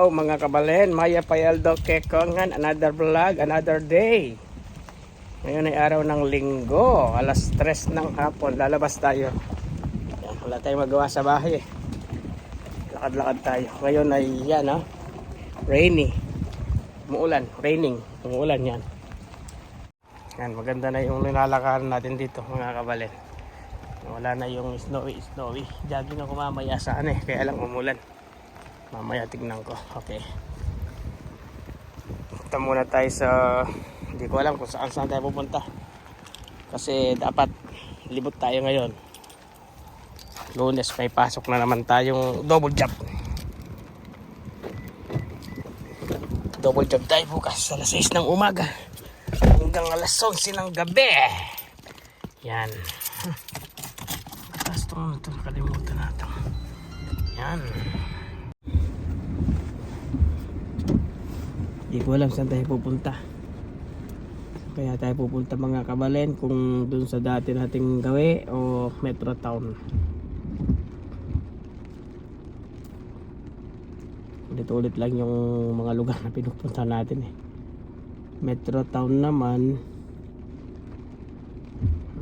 Hello mga kabalen, Maya Payaldo Kekongan, another vlog, another day. Ngayon ay araw ng linggo, alas 3 ng hapon, lalabas tayo. Wala tayong magawa sa bahay. Lakad-lakad tayo. Ngayon ay yan ha, rainy. Umuulan, raining, umuulan yan. Yan, maganda na yung nilalakaran natin dito mga kabalen. Wala na yung snowy, snowy. Jogging ako mamaya sa ano eh, kaya lang umulan. Mamaya tignan ko. Okay. Punta muna tayo sa... Hindi ko alam kung saan saan tayo pupunta. Kasi dapat libot tayo ngayon. Lunes may pasok na naman tayong double job. Double job tayo bukas alas 6 ng umaga hanggang alas 11 ng gabi. Yan. Na ito. Nakalimutan natin. Yan. Hindi ko alam saan tayo pupunta. Kaya tayo pupunta mga kabalen kung dun sa dati nating gawi o Metro Town. Ulit-ulit lang yung mga lugar na pinupunta natin eh. Metro Town naman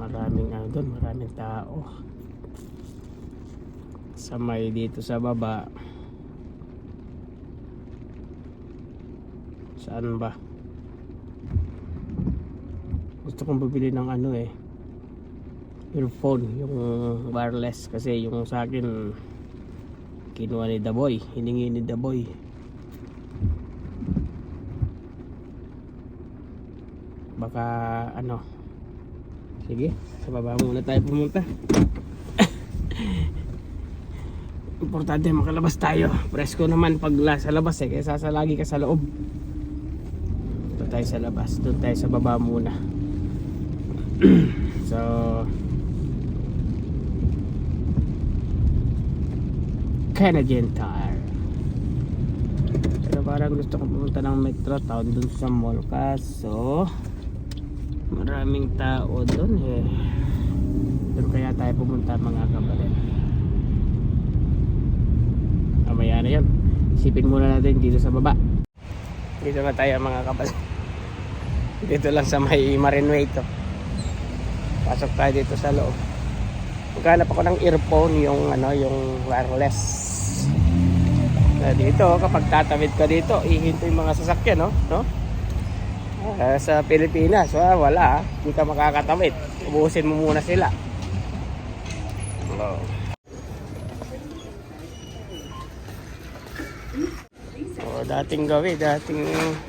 maraming ano doon, maraming tao. Sa may dito sa baba Saan ba? Gusto kong bibili ng ano eh. Earphone, yung wireless kasi yung sa akin kinuha ni Daboy, hiningi ni Daboy. Baka ano. Sige, sa baba muna tayo pumunta. Importante makalabas tayo. Presko naman pag sa labas eh, kaysa sa lagi ka sa loob doon tayo sa labas. Doon tayo sa baba muna. So Canadian Tire. Pero parang gusto ko pumunta ng Metro Town doon sa mall kaso maraming tao doon eh. Doon kaya tayo pumunta mga kabalit mamaya na yun. Isipin muna natin dito sa baba. Dito na tayo mga kabalit dito lang sa may Marinway to. Pasok tayo dito sa loob. Maghanap ako ng earphone yung ano, yung wireless. Na dito kapag tatawid ka dito, ihinto yung mga sasakyan, no? No? Ah, sa Pilipinas, ah, wala, ah. hindi ka makakatawid. Ubusin mo muna sila. Oh. Dating gawi, dating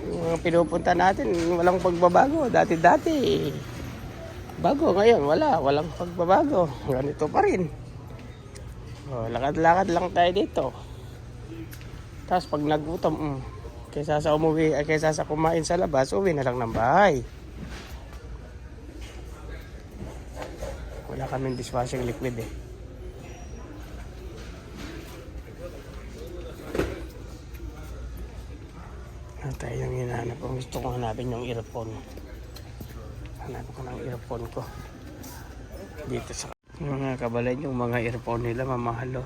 mga pinupunta natin, walang pagbabago. Dati-dati. Bago ngayon, wala. Walang pagbabago. Ganito pa rin. Oh, lakad-lakad lang tayo dito. Tapos pag nagutom, mm, kaysa sa umuwi, kaysa sa kumain sa labas, uwi na lang ng bahay. Wala kaming dishwashing liquid eh. Tayo yung hinahanap ko? Gusto ko hanapin yung earphone. Hanapin ko ng earphone ko. Dito sa mga kabalan yung mga earphone nila mamahalo.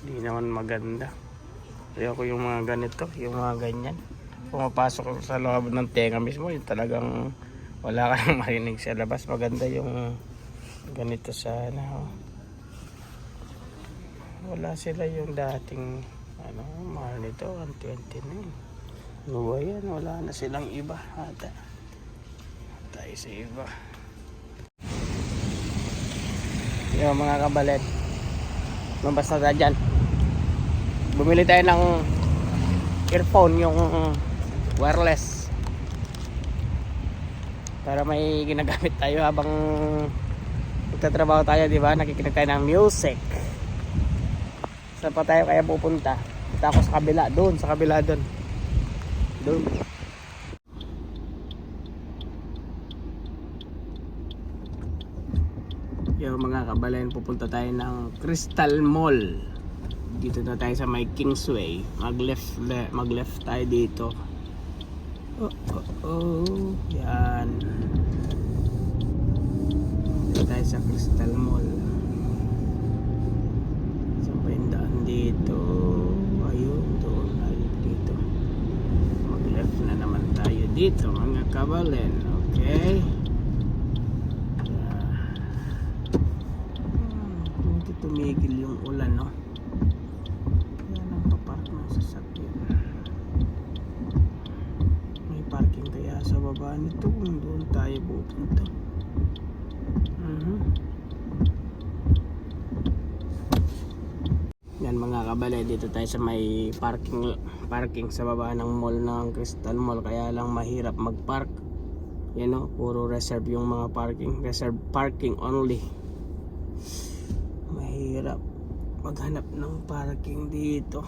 Hindi naman maganda. Ayoko yung mga ganito, yung mga ganyan. Pumapasok sa loob ng tenga mismo, yung talagang wala ka nang marinig sa labas. Maganda yung ganito sana. Oh. Wala sila yung dating ano, mahal nito, 120 na yun. Ano ba yan? Wala na silang iba. Ata. Tayo sa iba. Yung mga kabalet. Mabas na tayo dyan. Bumili tayo ng earphone, yung wireless. Para may ginagamit tayo habang magtatrabaho tayo, di ba? Nakikinig tayo ng music. Saan pa tayo kaya pupunta? Punta ako sa kabila, doon, sa kabila doon. Doon. Yung mga kabalayan, pupunta tayo ng Crystal Mall. Dito na tayo sa may Kingsway. Mag left, le, mag left tayo dito. Oh, oh, oh. Yan. Dito tayo sa Crystal Mall. Saan ba yung daan dito? Dito mga kabalen. Okay. Hmm, Hindi tumigil yung ulan, no? Yan ang papark ng sasakyan. May parking kaya sa baba nito doon tayo pupunta. Mhm. Yan mga kabale, dito tayo sa may parking parking sa baba ng mall ng Crystal Mall kaya lang mahirap mag-park. Yan o, puro reserve yung mga parking, reserve parking only. Mahirap maghanap ng parking dito.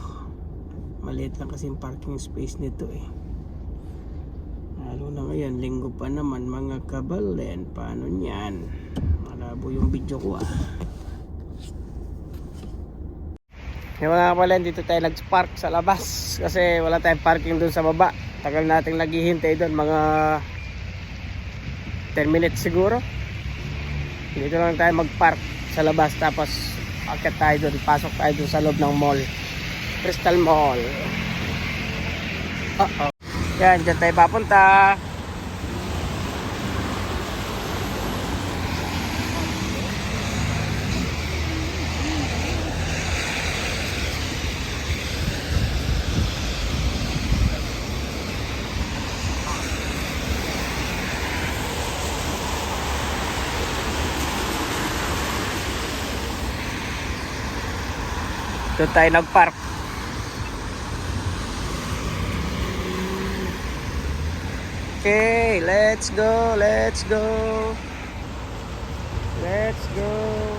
Maliit lang kasi yung parking space nito eh. Lalo na ngayon, linggo pa naman mga kabalen. Paano niyan? Malabo yung video ko ah. Yung mga kapalen, dito tayo nag-park sa labas kasi wala tayong parking doon sa baba. Tagal nating naghihintay doon, mga 10 minutes siguro. Dito lang tayo mag-park sa labas tapos akit tayo doon, pasok tayo doon sa loob ng mall. Crystal Mall. Uh-oh. Yan, dyan tayo papunta. Doon tayo nag-park. Okay, let's go, let's go. Let's go.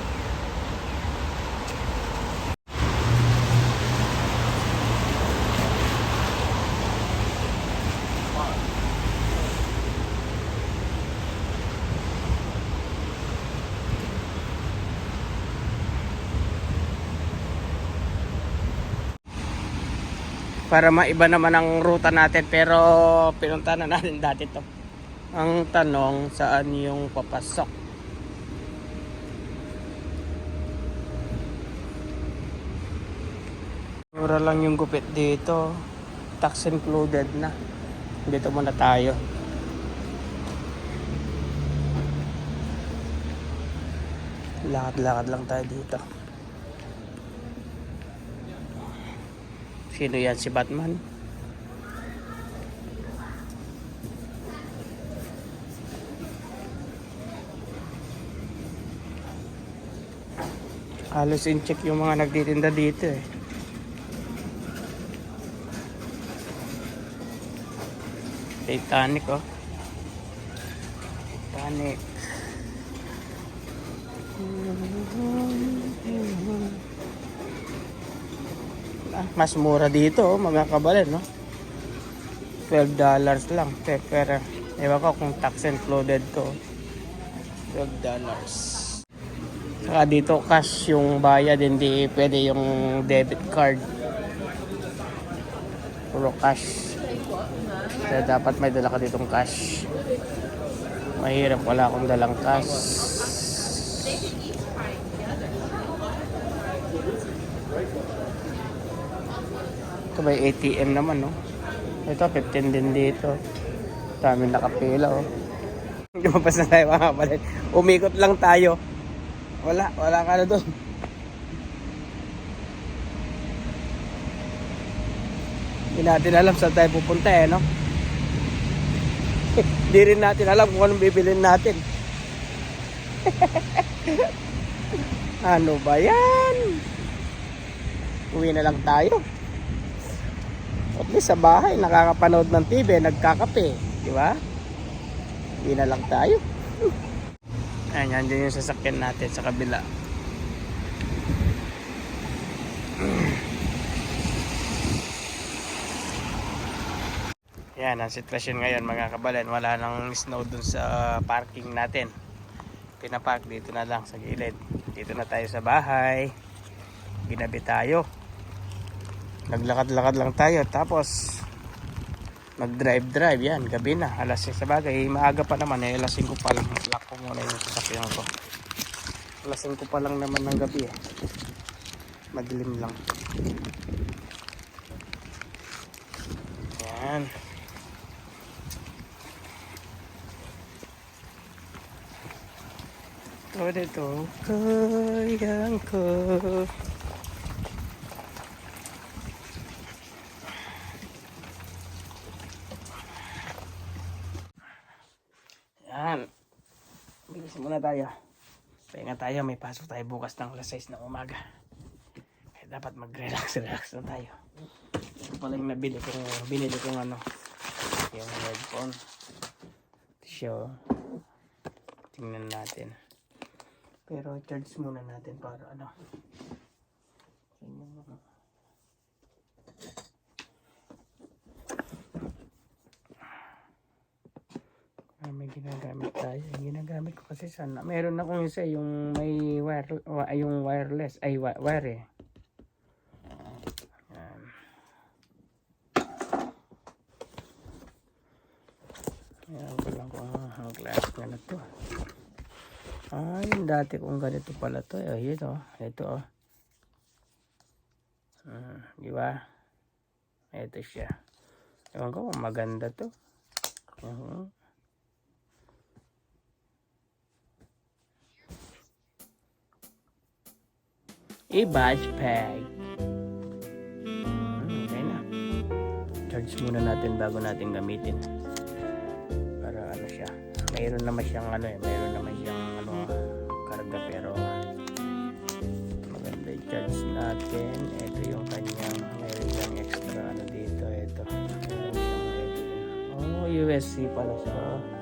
Para maiba naman ang ruta natin pero pinunta na natin dati to. Ang tanong saan yung papasok? Mura lang yung gupit dito. Tax included na. Dito muna tayo. Lakad-lakad lang tayo dito Sino yan? Si Batman? Halos in-check yung mga nagtitinda dito eh. Titanic oh. Titanic. Ah, mas mura dito oh, mga kabalen no? 12 dollars lang Pe- pero ewan ko kung tax included to. 12 dollars. Saka dito cash yung bayad hindi pwede yung debit card. Puro cash. Kaya dapat may dala ka ditong cash. Mahirap wala akong dalang cash Ito may ATM naman, no? Ito, 15 din dito. Dami nakapila, oh. Lumabas na tayo mga kapatid. Umikot lang tayo. Wala, wala ka na doon. Hindi natin alam saan tayo pupunta, eh, no? Hindi rin natin alam kung anong bibilin natin. ano ba yan? Uwi na lang tayo. At least sa bahay, nakakapanood ng TV, nagkakape. Di ba? Hindi na lang tayo. Ayan, yan din yung sasakyan natin sa kabila. Yan, ang sitwasyon ngayon mga kabalan. Wala nang snow dun sa parking natin. Pinapark dito na lang sa gilid. Dito na tayo sa bahay. Ginabi tayo naglakad-lakad lang tayo tapos mag-drive-drive yan gabi na alas 6 sa bagay. Maaga pa naman eh alas 5 pa lang. Lock ko muna yung sasakyan ko. Alas 5 pa lang naman ng gabi eh. Madilim lang. Yan. Todo to kayang ko. Muna tayo. Pahinga tayo. May pasok tayo bukas ng alas 6 ng umaga. Kaya dapat mag-relax, relax na tayo. Ito pala yung nabili kong, binili kong ano, yung headphone. Show. Tingnan natin. Pero charge muna natin para ano. Tingnan mo. Ah, may ginagamit tayo. Yung ginagamit ko kasi sana. Meron akong isa yung may wire, yung wireless. Ay, wi- wire eh. Yan. Ayan ko lang kung ang glass na na to. Ah, yung dati kong ganito pala to. Eh, ito. Ito oh. Hmm, di ba? Ito siya. Ewan ko maganda to. Mhm. I-badge peg. Hmm, okay na. Charge muna natin bago natin gamitin. Para ano siya. Mayroon naman siyang ano eh. Mayroon naman siyang ano karga pero maganda i-charge natin. Ito yung kanyang mayroon siyang extra ano dito. Ito. Oh, USB pala siya.